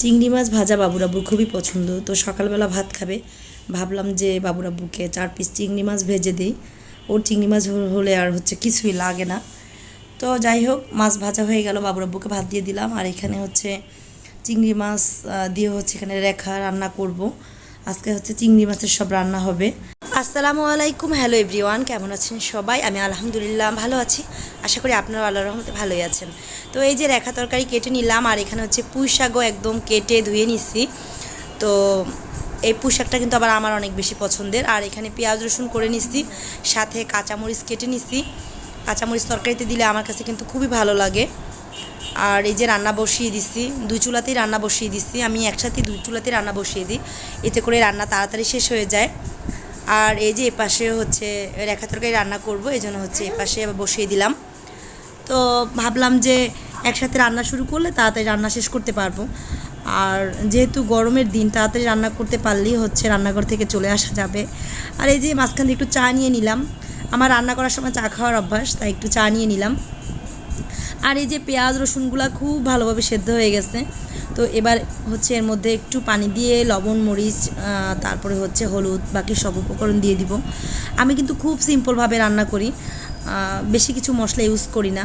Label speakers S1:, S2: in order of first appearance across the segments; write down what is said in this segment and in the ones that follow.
S1: চিংড়ি মাছ ভাজা বাবুরাব্বুর খুবই পছন্দ। তো সকালবেলা ভাত খাবে। ভাবলাম যে বাবুরাব্বুকে চার পিস চিংড়ি মাছ ভেজে দিই। ওর চিংড়ি মাছ হলে আর হচ্ছে কিছুই লাগে না। তো যাই হোক, মাছ ভাজা হয়ে গেল বাবুরাব্বুকে ভাত দিয়ে দিলাম। আর এখানে হচ্ছে চিংড়ি মাছ দিয়ে হচ্ছে এখানে রেখা রান্না করব। আজকে হচ্ছে চিংড়ি মাছের সব রান্না হবে। আসসালামু আলাইকুম, হ্যালো এভরিওয়ান, কেমন আছেন সবাই? আমি আলহামদুলিল্লাহ ভালো আছি। আশা করি আপনারা আল্লাহ রহমতে ভালোই আছেন। তো এই যে রেখা তরকারি কেটে নিলাম, আর এখানে হচ্ছে পুঁই শাকও একদম কেটে ধুয়ে নিছি। তো এই পুঁই শাকটা কিন্তু আবার আমার অনেক বেশি পছন্দের। আর এখানে পেঁয়াজ রসুন করে নিছি, সাথে কাঁচামরিচ কেটে নিছি। কাঁচামরিচ তরকারিতে দিলে আমার কাছে কিন্তু খুবই ভালো লাগে। আর এই যে রান্না বসিয়ে দিছি, দুই চুলাতেই রান্না বসিয়ে দিছি। আমি একসাথে দুই চুলাতেই রান্না বসিয়ে দিই। এতে করে রান্না তাড়াতাড়ি শেষ হয়ে যায়। আর এই যে এপাশে হচ্ছে রেখা তরকারি রান্না করব এই জন্য হচ্ছে এপাশে বসিয়ে দিলাম। তো ভাবলাম যে একসাথে রান্না শুরু করলে তাড়াতাড়ি রান্না শেষ করতে পারব। আর যেহেতু গরমের দিন তাড়াতাড়ি রান্না করতে পারলেই হচ্ছে রান্নাঘর থেকে চলে আসা যাবে। আর এই যে মাঝখান দিয়ে একটু চা নিয়ে নিলাম। আমার রান্না করার সময় চা খাওয়ার অভ্যাস তাই একটু চা নিয়ে নিলাম। আর এই যে পেঁয়াজ রসুনগুলো খুব ভালোভাবে সেদ্ধ হয়ে গেছে। তো এবার হচ্ছে এর মধ্যে একটু পানি দিয়ে, লবণ, মরিচ তারপরে হচ্ছে হলুদ, বাকি সব উপকরণ দিয়ে দিব। আমি কিন্তু খুব সিম্পলভাবে রান্না করি বেশি কিছু মশলা ইউজ করি না।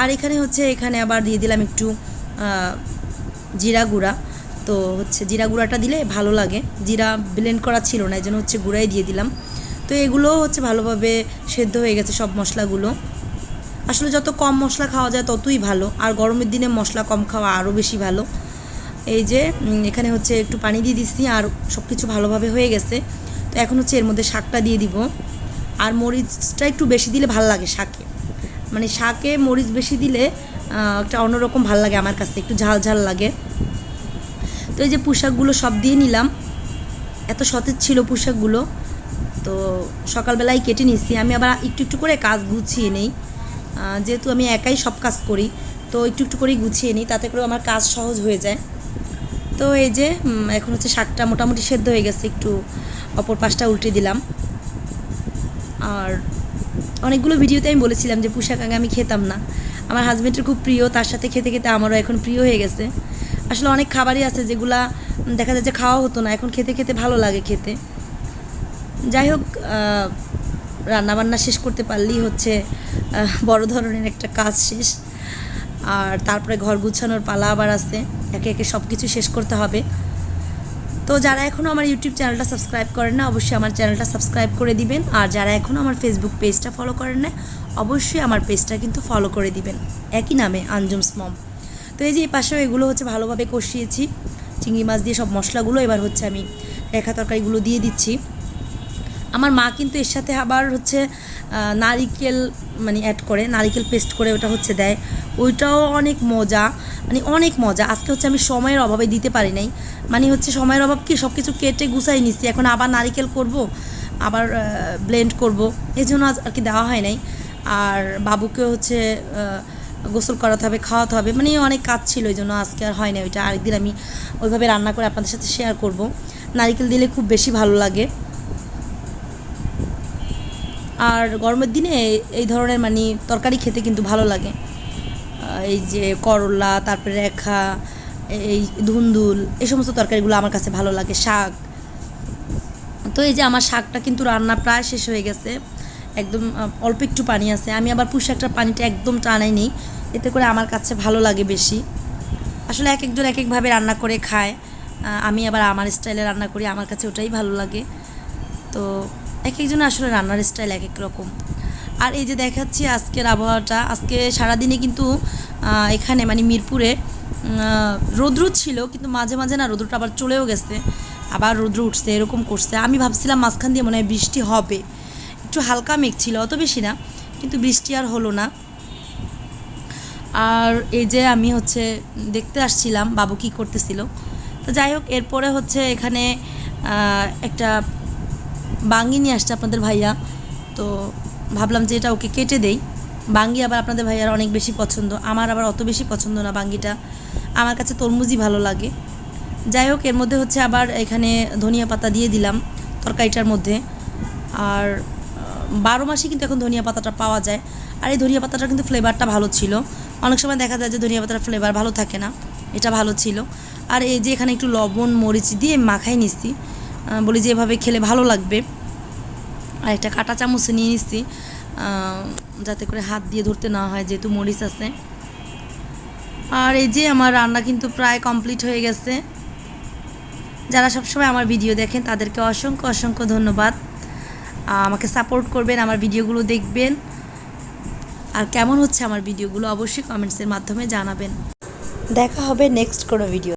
S1: আর এখানে হচ্ছে, এখানে আবার দিয়ে দিলাম একটু জিরা গুঁড়া। তো হচ্ছে জিরা গুঁড়াটা দিলে ভালো লাগে। জিরা ব্লেন্ড করা ছিল না এই জন্য হচ্ছে গুঁড়াই দিয়ে দিলাম। তো এগুলো হচ্ছে ভালোভাবে সেদ্ধ হয়ে গেছে সব মশলাগুলো। আসলে যত কম মশলা খাওয়া যায় ততই ভালো। আর গরমের দিনে মশলা কম খাওয়া আরও বেশি ভালো। এই যে এখানে হচ্ছে একটু পানি দিয়ে দিচ্ছি আর সব কিছু ভালোভাবে হয়ে গেছে। তো এখন হচ্ছে এর মধ্যে শাকটা দিয়ে দিব। আর মরিচটা একটু বেশি দিলে ভালো লাগে শাকে। মানে শাকে মরিচ বেশি দিলে একটা অন্যরকম ভালো লাগে আমার কাছে, একটু ঝাল ঝাল লাগে। তো এই যে পোশাকগুলো সব দিয়ে নিলাম। এত সতেজ ছিল পোশাকগুলো তো সকালবেলায় কেটে নিচ্ছি আমি আবার একটু একটু করে কাজ গুছিয়ে নেই। যেহেতু আমি একাই সব কাজ করি, তো একটু একটু করেই গুছিয়ে নিই। তাতে করে আমার কাজ সহজ হয়ে যায়। তো এই যে এখন হচ্ছে শাকটা মোটামুটি সেদ্ধ হয়ে গেছে, একটু অপর পাশটা উল্টে দিলাম। আর অনেকগুলো ভিডিওতে আমি বলেছিলাম যে পুষাক আগে আমি খেতাম না। আমার হাজব্যান্ডের খুব প্রিয়, তার সাথে খেতে খেতে আমারও এখন প্রিয় হয়ে গেছে। আসলে অনেক খাবারই আছে যেগুলা দেখা যায় যে খাওয়া হতো না, এখন খেতে খেতে ভালো লাগে খেতে। যাই হোক রান্নাবান্না শেষ করতে পারলেই হচ্ছে বড় ধরনের একটা কাজ শেষ। আর তারপরে ঘর গুছানোর পালা আবার আছে। একে একে সব কিছু শেষ করতে হবে। তো যারা এখনও আমার ইউটিউব চ্যানেলটা সাবস্ক্রাইব করেন না, অবশ্যই আমার চ্যানেলটা সাবস্ক্রাইব করে দিবেন। আর যারা এখনও আমার ফেসবুক পেজটা ফলো করেন না, অবশ্যই আমার পেজটা কিন্তু ফলো করে দিবেন। একই নামে আঞ্জুমস মম তো এই যে এই পাশেও এগুলো হচ্ছে ভালোভাবে কষিয়েছি। চিংড়ি মাছ দিয়ে সব মশলাগুলো এবার হচ্ছে আমি রেখা তরকারিগুলো দিয়ে দিচ্ছি। আমার মা কিন্তু এর সাথে আবার হচ্ছে নারিকেল মানে অ্যাড করে, নারিকেল পেস্ট করে ওটা হচ্ছে দেয়। ওইটাও অনেক মজা মানে অনেক মজা। আজকে হচ্ছে আমি সময়ের অভাবে দিতে পারি নাই। মানে হচ্ছে সময়ের অভাব কি? সব কিছু কেটে গুছাই নিচ্ছি এখন আবার নারিকেল করব, আবার ব্লেন্ড করব। এই জন্য আর কি দেওয়া হয় নাই। আর বাবুকে হচ্ছে গোসল করাতে হবে, খাওয়াতে হবে। মানে অনেক কাজ ছিল ওই জন্য আজকে আর হয় না ওইটা। আরেকদিন আমি ওইভাবে রান্না করে আপনাদের সাথে শেয়ার করব। নারিকেল দিলে খুব বেশি ভালো লাগে। আর গরমের দিনে এই ধরনের মানে তরকারি খেতে কিন্তু ভালো লাগে। এই যে করলা, তারপরে রেখা, এই ধুন্দুল, এই সমস্ত তরকারিগুলো আমার কাছে ভালো লাগে, শাক। তো এই যে আমার শাকটা কিন্তু রান্না প্রায় শেষ হয়ে গেছে। একদম অল্প একটু পানি আছে। আমি আবার পুঁই শাকটার পানিটা একদম টানাই নেই এতে করে আমার কাছে ভালো লাগে বেশি। আসলে এক একজন এক একভাবে রান্না করে খায়। আমি আবার আমার স্টাইলে রান্না করি, আমার কাছে ওটাই ভালো লাগে। তো এক একজন আসলে রান্নার স্টাইল এক এক রকম। আর এই যে দেখাচ্ছি আজকের আবহাওয়াটা, আজকে সারাদিনে কিন্তু এখানে মানে মিরপুরে রৌদ্র ছিল, কিন্তু মাঝে মাঝে না রৌদ্রটা আবার চলেও গেছে। আবার রৌদ্র উঠছে, এরকম করছে। আমি ভাবছিলাম মাঝখান দিয়ে মনে হয় বৃষ্টি হবে। একটু হালকা মেঘ ছিল, অত বেশি না, কিন্তু বৃষ্টি আর হলো না। আর এই যে আমি হচ্ছে দেখতে আসছিলাম, বাবু কি করতেছিল। তো যাই হোক, এরপরে হচ্ছে এখানে একটা বাঙ্গি নিয়ে আসছে আপনাদের ভাইয়া। তো ভাবলাম যে এটা ওকে কেটে দেই। বাঙ্গি আবার আপনাদের ভাইয়ার অনেক বেশি পছন্দ। আমার আবার অত বেশি পছন্দ না বাঙ্গিটা। আমার কাছে তরমুজই ভালো লাগে। যাই হোক, এর মধ্যে হচ্ছে আবার এখানে ধনিয়া পাতা দিয়ে দিলাম তরকারিটার মধ্যে। আর বারো মাসে কিন্তু এখন ধনিয়া পাতাটা পাওয়া যায়। আর এই ধনিয়া পাতাটার কিন্তু ফ্লেভারটা ভালো ছিল। অনেক সময় দেখা যায় যে ধনিয়া পাতার ফ্লেভার ভালো থাকে না। এটা ভালো ছিল। আর এই যে এখানে একটু লবণ, মরিচ দিয়ে মাখাই নিচ্ছি বলি যে এভাবে খেলে ভালো লাগবে। আর একটা কাঁটা চামচ নিয়ে নিচ্ছি যাতে করে হাত দিয়ে ধরতে না হয়, যেহেতু মরিচ আছে। আর এই যে আমার রান্না কিন্তু প্রায় কমপ্লিট হয়ে গেছে। যারা সবসময় আমার ভিডিও দেখেন, তাদেরকে অসংখ্য অসংখ্য ধন্যবাদ। আমাকে সাপোর্ট করবেন, আমার ভিডিওগুলো দেখবেন। আর কেমন হচ্ছে আমার ভিডিওগুলো অবশ্যই কমেন্টসের মাধ্যমে জানাবেন। দেখা হবে নেক্সট কোনো ভিডিও